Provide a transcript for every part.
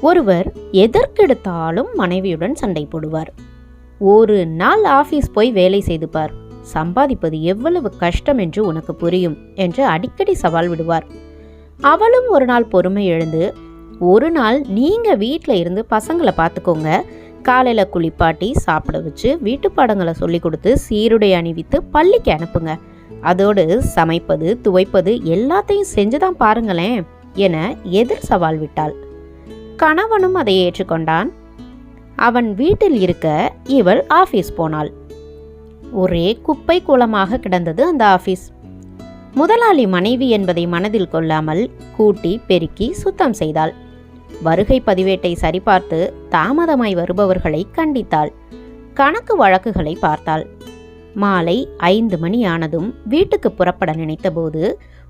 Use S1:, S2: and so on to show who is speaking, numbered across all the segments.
S1: ஒருவர் எதற்கெடுத்தாலும் மனைவியுடன் சண்டை போடுவார் ஒரு நாள் ஆஃபீஸ் போய் வேலை செய்து பார் சம்பாதிப்பது எவ்வளவு கஷ்டம் என்று உனக்கு புரியும் என்று அடிக்கடி சவால் விடுவார். அவளும் ஒரு நாள் பொறுமை எழுந்து ஒரு நாள் நீங்க வீட்டில் இருந்து பசங்களை பார்த்துக்கோங்க. காலையில் குளிப்பாட்டி சாப்பிட வச்சு வீட்டு பாடங்களை சொல்லி கொடுத்து சீருடை அணிவித்து பள்ளிக்கு அனுப்புங்க. அதோடு சமைப்பது துவைப்பது எல்லாத்தையும் செஞ்சுதான் பாருங்களேன் என எதிர் சவால் விட்டாள். கணவனும் அதை ஏற்றுக்கொண்டான். அவன் வீட்டில் இருக்க இவள் ஆபீஸ் போனாள். ஒரே குப்பை கூலமாக கிடந்தது அந்த ஆபீஸ். முதலாளி மனைவி என்பதை மனதில் கொள்ளாமல் கூட்டி பெருக்கி சுத்தம் செய்தாள். வருகை பதிவேட்டை சரிபார்த்து தாமதமாய் வருபவர்களை கண்டித்தாள். கணக்கு வழக்குகளை பார்த்தாள். மாலை ஐந்து மணி ஆனதும் வீட்டுக்கு புறப்பட நினைத்தபோது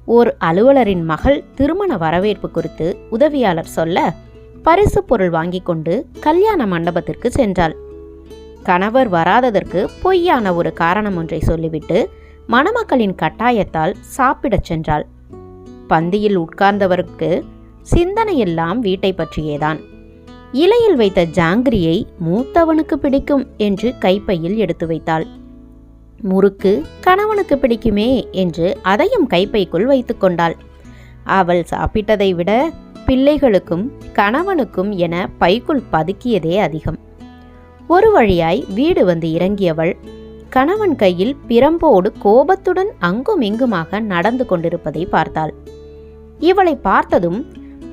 S1: ஓர் அலுவலரின் மகள் திருமண வரவேற்பு குறித்து உதவியாளர் சொல்ல பரிசு பொருள் வாங்கி கொண்டு கல்யாண மண்டபத்திற்கு சென்றாள். கணவர் வராததற்கு பொய்யான ஒரு காரணம் ஒன்றை சொல்லிவிட்டு மணமக்களின் கட்டாயத்தால் சாப்பிடச் சென்றாள். பந்தியில் உட்கார்ந்தவருக்கு சிந்தனையெல்லாம் வீட்டை பற்றியேதான். இலையில் வைத்த ஜாங்கிரியை மூத்தவனுக்கு பிடிக்கும் என்று கைப்பையில் எடுத்து வைத்தாள். முறுக்கு கணவனுக்கு பிடிக்குமே என்று அதையும் கைப்பைக்குள் வைத்துக்கொண்டாள் அவள் சாப்பிட்டதை விட பிள்ளைகளுக்கும் கணவனுக்கும் என பைக்குள் பதுக்கியதே அதிகம். ஒரு வழியாய் வீடு வந்து இறங்கியவள் கணவன் கையில் பிரம்போடு கோபத்துடன் அங்கும் இங்குமாக நடந்து கொண்டிருப்பதை பார்த்தாள். இவளை பார்த்ததும்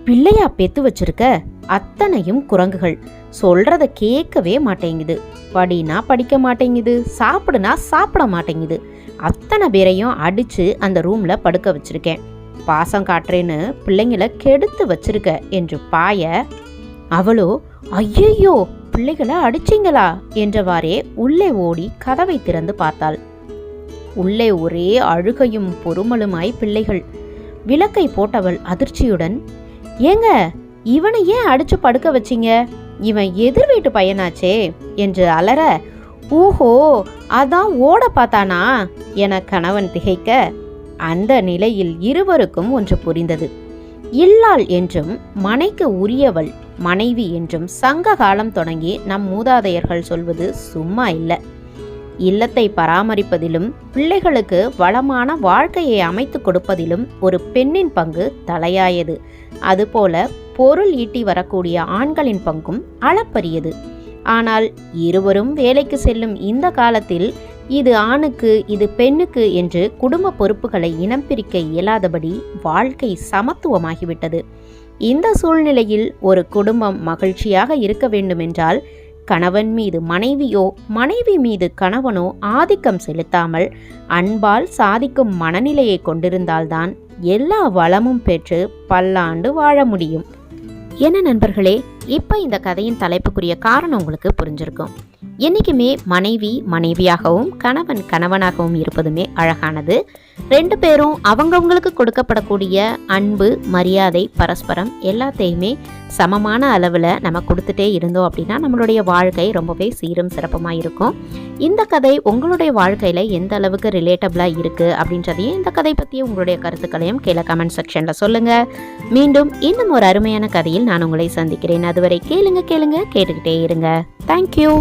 S1: பிள்ளையா பெத்து வச்சிருக்க? அத்தனையும் குரங்குகள். சொல்றத கேட்கவே மாட்டேங்குது. படினா படிக்க மாட்டேங்குது. சாப்பிடுனா சாப்பிட மாட்டேங்குது. அத்தனை பேரையும் அடிச்சு அந்த ரூம்ல படுக்க வச்சிருக்கேன். பாசம் காட்டுறேன்னு பிள்ளைங்கள கெடுத்து வச்சிருக்க என்று பாய அவளோ ஐயையோ பிள்ளைகளை அடிச்சிங்களா? என்றவாறே உள்ளே ஓடி கதவை திறந்து பார்த்தாள். உள்ளே ஒரே அழுகையும் பொறுமலுமாய் பிள்ளைகள். விளக்கை போட்டவள் அதிர்ச்சியுடன் ஏங்க இவனை ஏன் அடிச்சு படுக்க வச்சீங்க? இவன் எதிர் வீட்டு பையனாச்சே என்று அலற ஊஹோ அதான் ஓட பார்த்தானா? என கணவன் திகைக்க அந்த நிலையில் இருவருக்கும் ஒன்று புரிந்தது. இல்லாள் என்றும் மனைக்கு உரியவள் மனைவி என்றும் சங்க காலம் தொடங்கி நம் மூதாதையர்கள் சொல்வது சும்மா இல்லை. இல்லத்தை பராமரிப்பதிலும் பிள்ளைகளுக்கு வளமான வாழ்க்கையை அமைத்து கொடுப்பதிலும் ஒரு பெண்ணின் பங்கு தலையாயது. அதுபோல பொருள் ஈட்டி வரக்கூடிய ஆண்களின் பங்கும் அளப்பரியது. ஆனால் இருவரும் வேலைக்கு செல்லும் இந்த காலத்தில் இது ஆணுக்கு இது பெண்ணுக்கு என்று குடும்ப பொறுப்புகளை இனம் பிரிக்க இயலாதபடி வாழ்க்கை சமத்துவமாகிவிட்டது. இந்த சூழ்நிலையில் ஒரு குடும்பம் மகிழ்ச்சியாக இருக்க வேண்டுமென்றால் கணவன் மீது மனைவியோ மனைவி மீது கணவனோ ஆதிக்கம் செலுத்தாமல் அன்பால் சாதிக்கும் மனநிலையை கொண்டிருந்தால்தான் எல்லா வளமும் பெற்று பல்லாண்டு வாழ முடியும். என்ன நண்பர்களே இப்போ இந்த கதையின் தலைப்புக்குரிய காரணம் உங்களுக்கு புரிஞ்சிருக்கும். என்றைக்குமே மனைவி மனைவியாகவும் கணவன் கணவனாகவும் இருப்பதுமே அழகானது. ரெண்டு பேரும் அவங்கவுங்களுக்கு கொடுக்கப்படக்கூடிய அன்பு மரியாதை பரஸ்பரம் எல்லாத்தையுமே சமமான அளவில் நம்ம கொடுத்துட்டே இருந்தோம் அப்படின்னா நம்மளுடைய வாழ்க்கை ரொம்பவே சீரும் சிறப்புமாக இருக்கும். இந்த கதை உங்களுடைய வாழ்க்கையில் எந்த அளவுக்கு ரிலேட்டபிளாக இருக்குது அப்படின்றதையும் இந்த கதை பற்றி உங்களுடைய கருத்துக்களையும் கீழே கமெண்ட் செக்ஷனில் சொல்லுங்கள் மீண்டும் இன்னும் ஒரு அருமையான கதையில் நான் உங்களை சந்திக்கிறேன். அதுவரை கேளுங்க கேளுங்க கேட்டுக்கிட்டே இருங்க. தேங்க்யூ